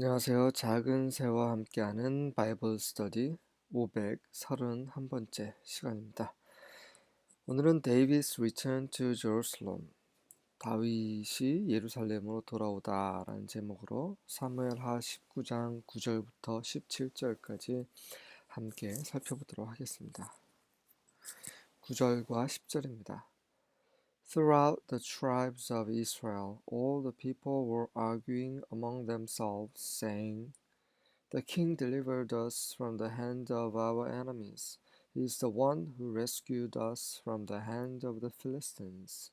안녕하세요. 작은 새와 함께하는 바이블 스터디 531번째 시간입니다. 오늘은 David's Return to Jerusalem 다윗이 예루살렘으로 돌아오다라는 제목으로 사무엘하 19장 9절부터 17절까지 함께 살펴보도록 하겠습니다. 9절과 10절입니다. Throughout the tribes of Israel, all the people were arguing among themselves, saying, The king delivered us from the hand of our enemies. He is the one who rescued us from the hand of the Philistines.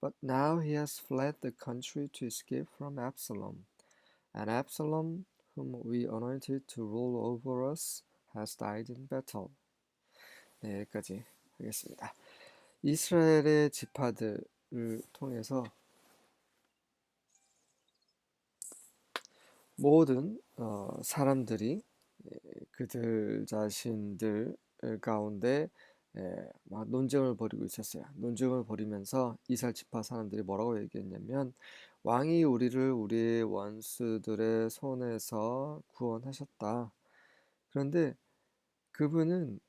But now he has fled the country to escape from Absalom. And Absalom, whom we anointed to rule over us, has died in battle. 네, 여기까지 하겠습니다. 이스라엘의 지파들을 통해서 모든 어, 사람들이 그들 자신들 가운데 에, 막 논쟁을 벌이고 있었어요. 논쟁을 벌이면서 이스라엘 지파 사람들이 뭐라고 얘기했냐면 왕이 우리를 우리의 원수들의 손에서 구원하셨다. 그런데 그분은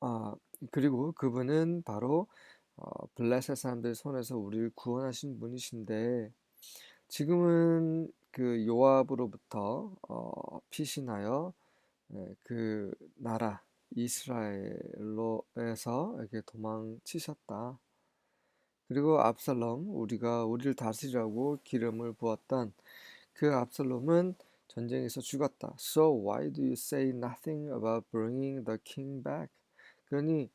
아, 그리고 그분은 바로 어, 블레셋 사람들 손에서 우리를 구원하신 분이신데 지금은 그 요압으로부터 어, 피신하여 예, 그 나라 이스라엘로에서 이렇게 도망치셨다. 그리고 압살롬 우리가 우리를 다스리라고 기름을 부었던 그 압살롬은 전쟁에서 죽었다. So why do you say nothing about bringing the king back? 그러니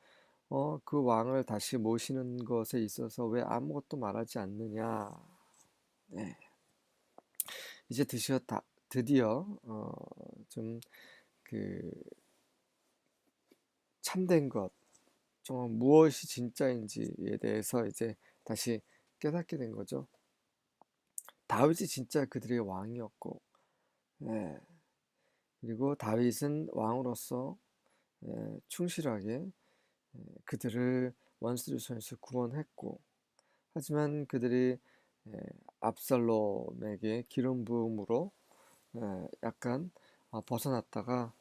어, 그 왕을 다시 모시는 것에 있어서 왜 아무것도 말하지 않느냐. 네. 이제 드디어, 다, 드디어 어, 좀 그 참된 것, 정말 무엇이 진짜인지에 대해서 이제 다시 깨닫게 된 거죠. 다윗이 진짜 그들의 왕이었고, 네. 그리고 다윗은 왕으로서 예, 충실하게 예, 그들을 원수들 손에서 구원했고 하지만 그들이 예, 압살롬에게 기름 부음으로 약간 아, 벗어났다가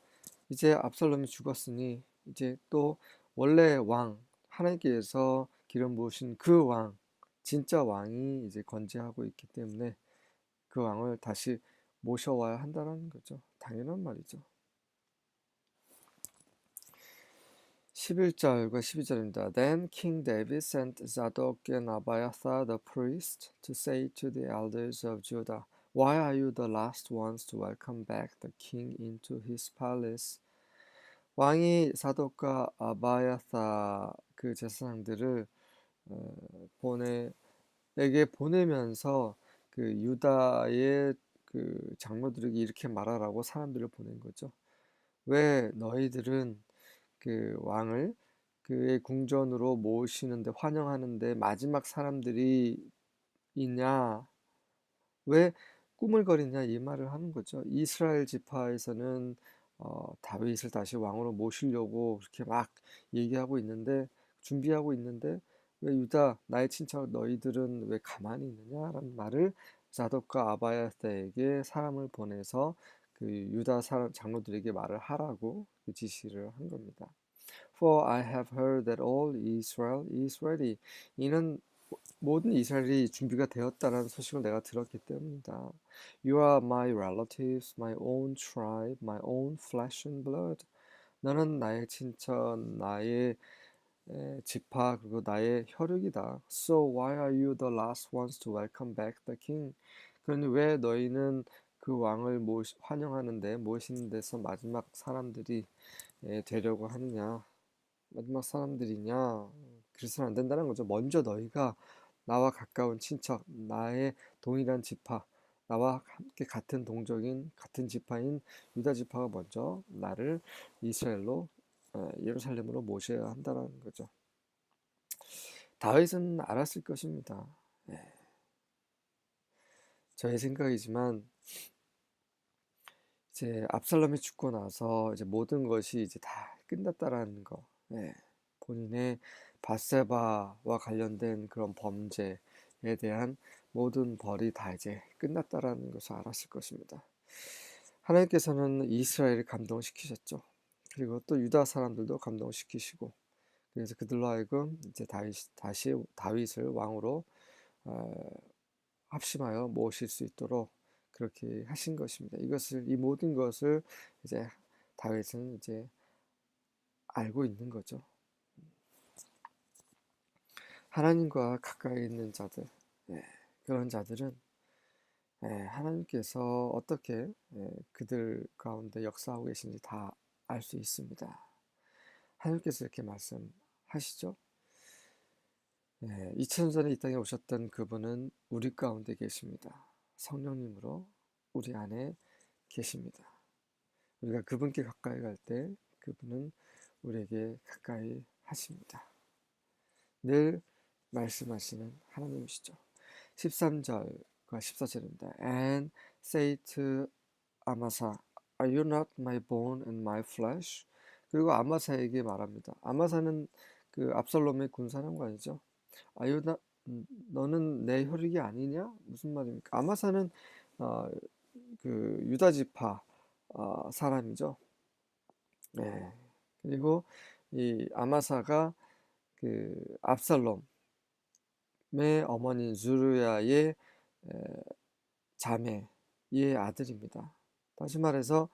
이제 압살롬이 죽었으니 이제 또 원래 왕 하나님께서 기름 부으신 그 왕 진짜 왕이 이제 건재하고 있기 때문에 그 왕을 다시 모셔와야 한다는 거죠. 당연한 말이죠. 11절과 12절입니다. Then King David sent Zadok and Abiathar the priest to say to the elders of Judah, Why are you the last ones to welcome back the king into his palace? 왕이 사독과 아바야사 그 제사장들을 어, 보내에게 보내면서 그 유다의 그 장로들에게 이렇게 말하라고 사람들을 보낸 거죠. 왜 너희들은 그 왕을 그의 궁전으로 모시는데 환영하는데 마지막 사람들이 있냐? 왜 꾸물거리냐 이 말을 하는 거죠. 이스라엘 지파에서는 어, 다윗을 다시 왕으로 모시려고 그렇게 막 얘기하고 있는데 준비하고 있는데 왜 유다 나의 친척 너희들은 왜 가만히 있느냐라는 말을 자독과 아바야스에게 사람을 보내서 그 유다 사람 장로들에게 말을 하라고 그 지시를 한 겁니다. For I have heard that all Israel is ready. 이는 모든 이스라엘이 준비가 되었다는 소식을 내가 들었기 때문이다. You are my relatives, my own tribe, my own flesh and blood. 너는 나의 친척, 나의 에, 지파 그리고 나의 혈육이다. So why are you the last ones to welcome back the king? 그러니 왜 너희는 그 왕을 모시, 환영하는데 모시는 데서 마지막 사람들이 에, 되려고 하느냐? 마지막 사람들이냐? 그래서는 안 된다는 거죠. 먼저 너희가 나와 가까운 친척, 나의 동일한 지파, 나와 함께 같은 동족인 같은 지파인 유다 지파가 먼저 나를 이스라엘로 어, 예루살렘으로 모셔야 한다는 거죠. 다윗은 알았을 것입니다. 네. 저의 생각이지만 이제 압살롬이 죽고 나서 이제 모든 것이 이제 다 끝났다라는 거. 네. 본인의 바세바와 관련된 그런 범죄에 대한 모든 벌이 다 이제 끝났다라는 것을 알았을 것입니다. 하나님께서는 이스라엘을 감동시키셨죠. 그리고 또 유다 사람들도 감동시키시고 그래서 그들로 하여금 이제 다윗, 다시 다윗을 왕으로 어, 합심하여 모실 수 있도록 그렇게 하신 것입니다. 이것을 이 모든 것을 이제 다윗은 이제 알고 있는 거죠. 하나님과 가까이 있는 자들, 예, 그런 자들은 예, 하나님께서 어떻게 예, 그들 가운데 역사하고 계신지 다 알 수 있습니다. 하나님께서 이렇게 말씀하시죠. 예, 2000년 전에 이 땅에 오셨던 그분은 우리 가운데 계십니다. 성령님으로 우리 안에 계십니다. 우리가 그분께 가까이 갈 때 그분은 우리에게 가까이 하십니다. 늘 말씀하시는 하나님이시죠. 13절과 14절입니다. And say to Amasa, Are you not my bone and my flesh? 그리고 아마사에게 말합니다. 아마사는 그 압살롬의 군사령관이죠. 아유나 너는 내 혈육이 아니냐? 무슨 말입니까? 아마사는 어, 그 유다 지파 어, 사람이죠. 네. 그리고 이 아마사가 그 압살롬의 어머니 주르야의 자매의 아들입니다. 다시 말해서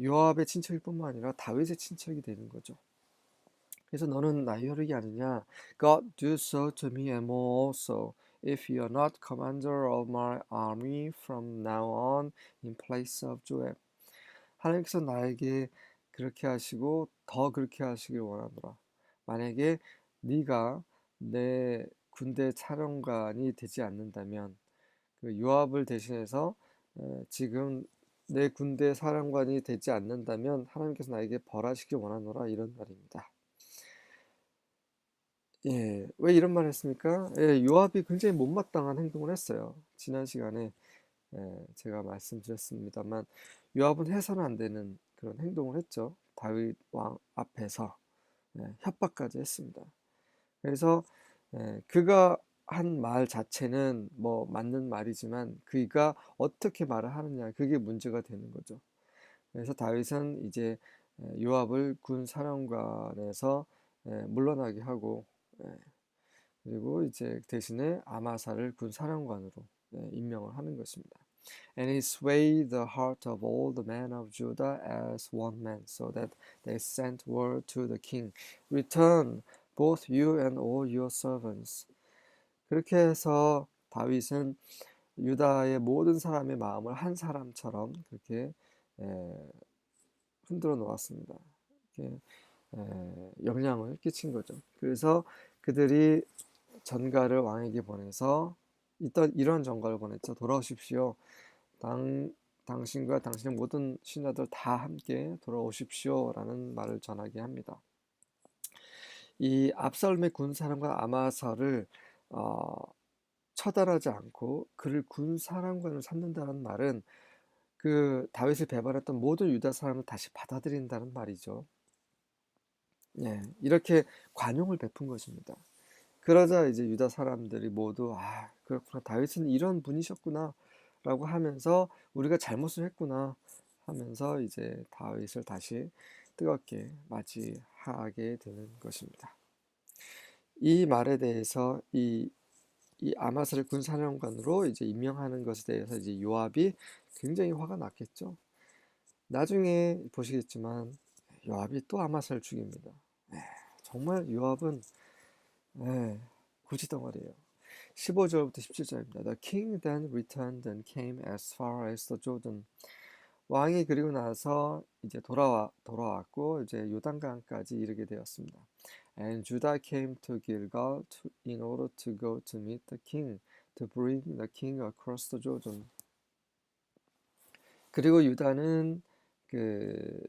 요압의 친척일 뿐만 아니라 다윗의 친척이 되는 거죠. 그래서 너는 나의 혈육이 아니냐? God do so to me and more also, if you are not commander of my army from now on in place of Joab. 하나님께서 나에게 그렇게 하시고 더 그렇게 하시길 원하노라. 만약에 네가 내 군대 차령관이 되지 않는다면 그 요압을 대신해서 지금 내 군대 사령관이 되지 않는다면 하나님께서 나에게 벌하시길 원하노라 이런 말입니다. 예, 왜 이런 말 했습니까? 예, 요압이 굉장히 못마땅한 행동을 했어요. 지난 시간에 예, 제가 말씀드렸습니다만 요압은 해서는 안 되는 그런 행동을 했죠. 다윗 왕 앞에서 예, 협박까지 했습니다. 그래서 예, 그가 한 말 자체는 뭐 맞는 말이지만 그가 어떻게 말을 하느냐 그게 문제가 되는 거죠. 그래서 다윗은 이제 예, 요압을 군 사령관에서 예, 물러나게 하고 예, 그리고 이제 대신에 아마사를 군 사령관으로 예, 임명을 하는 것입니다. And he swayed the heart of all the men of Judah as one man, so that they sent word to the king, Return, both you and all your servants. 그렇게 해서 다윗은 유다의 모든 사람의 마음을 한 사람처럼 그렇게 에, 흔들어 놓았습니다. 이렇게 에, 영향을 끼친 거죠. 그래서 그들이 전가를 왕에게 보내서 이런 이런 전가를 보냈죠. 돌아오십시오. 당 당신과 당신의 모든 신하들 다 함께 돌아오십시오라는 말을 전하게 합니다. 이 압살롬의 군 사령관 아마사를 어, 처단하지 않고 그를 군 사령관을 삼는다는 말은 그 다윗을 배반했던 모든 유다 사람을 다시 받아들인다는 말이죠. 예, 이렇게 관용을 베푼 것입니다. 그러자 이제 유다 사람들이 모두 아 그렇구나 다윗은 이런 분이셨구나라고 하면서 우리가 잘못을 했구나 하면서 이제 다윗을 다시 뜨겁게 맞이하게 되는 것입니다. 이 말에 대해서 이, 이 아마스를 군사령관으로 이제 임명하는 것에 대해서 이제 요압이 굉장히 화가 났겠죠. 나중에 보시겠지만 요압이 또 아마스를 죽입니다. 네, 정말 요압은 네, 고지덩어리예요. 15절부터 17절입니다. The king then returned and came as far as the Jordan. 왕이 그리고 나서 이제 돌아와 돌아왔고 이제 요단강까지 이르게 되었습니다. And Judah came to Gilgal to, in order to go to meet the king, to bring the king across the Jordan. 그리고 유다는 그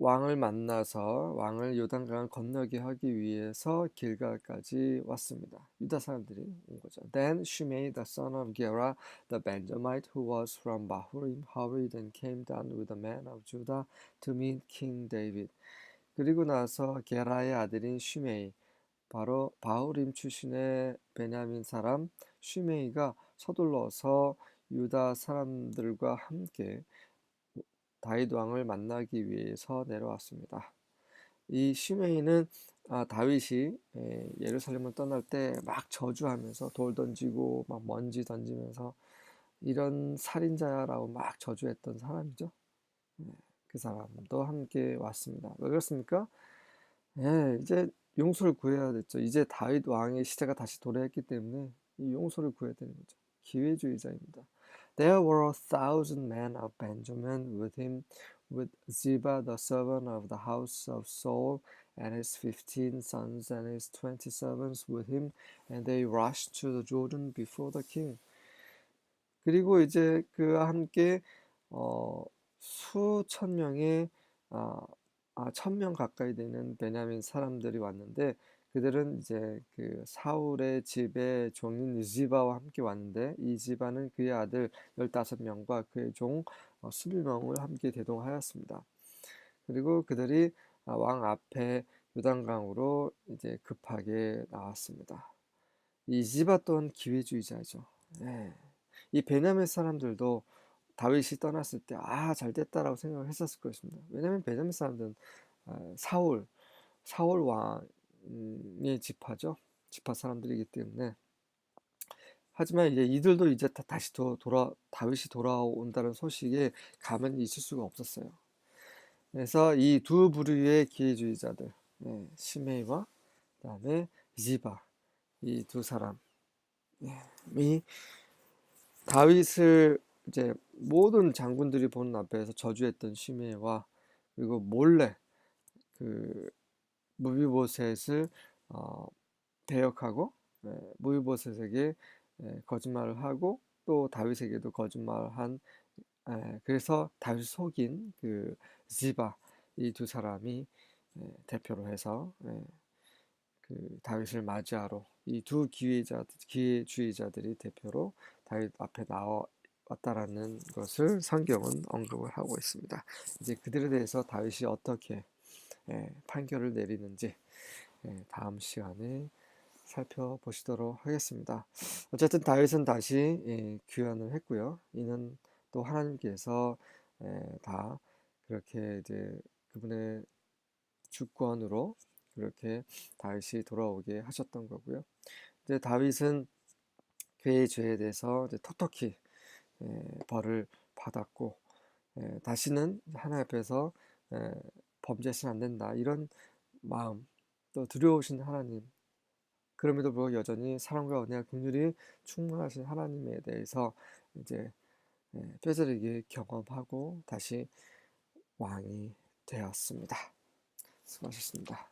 왕을 만나서 왕을 요단강을 건너게 하기 위해서 길갈까지 왔습니다. 유다 사람들이 온 거죠. Then Shimei the son of Gera the Benjamite who was from Bahurim hurried and came down with the men of Judah to meet King David. 그리고 나서 게라의 아들인 시메이 바로 바후림 출신의 베냐민 사람 쉬메이가 서둘러서 유다 사람들과 함께 다윗 왕을 만나기 위해서 내려왔습니다. 이 쉬메이는 아, 다윗이 예, 예루살렘을 떠날 때 막 저주하면서 돌 던지고 막 먼지 던지면서 이런 살인자야라고 막 저주했던 사람이죠. 예, 그 사람도 함께 왔습니다. 왜 그렇습니까? 예, 이제 용서를 구해야 됐죠. 이제 다윗 왕의 시대가 다시 도래했기 때문에 이 용서를 구해야 되는 거죠. 기회주의자입니다. There were a thousand men of Benjamin with him, with Ziba the servant of the house of Saul, and his fifteen sons and his twenty servants with him, and they rushed to the Jordan before the king. 그리고 이제 그와 함께 어, 수천 명의 아, 아, 천명 가까이 되는 베냐민 사람들이 왔는데 그들은 이제 그 사울의 집에 종인 이지바와 함께 왔는데 이지바는 그의 아들 열다섯 명과 그의 종 어, 스물 명을 함께 대동하였습니다. 그리고 그들이 아, 왕 앞에 요단강으로 이제 급하게 나왔습니다. 이지바 또한 기회주의자죠. 네. 이 베냐민 사람들도 다윗이 떠났을 때, 아, 잘 됐다라고 생각을 했었을 것입니다. 왜냐면 베냐민 사람들은 아, 사울, 사울 왕 의 지파죠. 지파 사람들이기 때문에. 하지만 이제 이들도 이제 다, 다시 도, 돌아, 다윗이 돌아온다는 소식에 가만히 있을 수가 없었어요. 그래서 이 두 부류의 기회주의자들, 네, 시메이와 그다음에 이지바, 이 두 사람이 다윗을 이제 모든 장군들이 보는 앞에서 저주했던 시메와 그리고 몰래 그 무비보셋을 어, 배역하고 예, 무비보셋에게 예, 거짓말을 하고 또 다윗에게도 거짓말을 한 예, 그래서 다윗 속인 그 지바 이 두 사람이 예, 대표로 해서 예, 그 다윗을 맞이하러 이 두 기회자 기회주의자들이 대표로 다윗 앞에 나와 왔다라는 것을 성경은 언급을 하고 있습니다. 이제 그들에 대해서 다윗이 어떻게 예, 판결을 내리는지 예, 다음 시간에 살펴보시도록 하겠습니다. 어쨌든 다윗은 다시 예, 귀환을 했고요. 이는 또 하나님께서 예, 다 그렇게 이제 그분의 주권으로 그렇게 다윗이 돌아오게 하셨던 거고요. 이제 다윗은 그의 죄에 대해서 이제 톡톡히 예, 벌을 받았고 예, 다시는 하나님 앞에서 예, 범죄해서는 안 된다 이런 마음 또 두려우신 하나님 그럼에도 불구하고 여전히 사랑과 은혜와 긍휼이 충만하신 하나님에 대해서 이제 뼈저리게 경험하고 다시 왕이 되었습니다. 수고하셨습니다.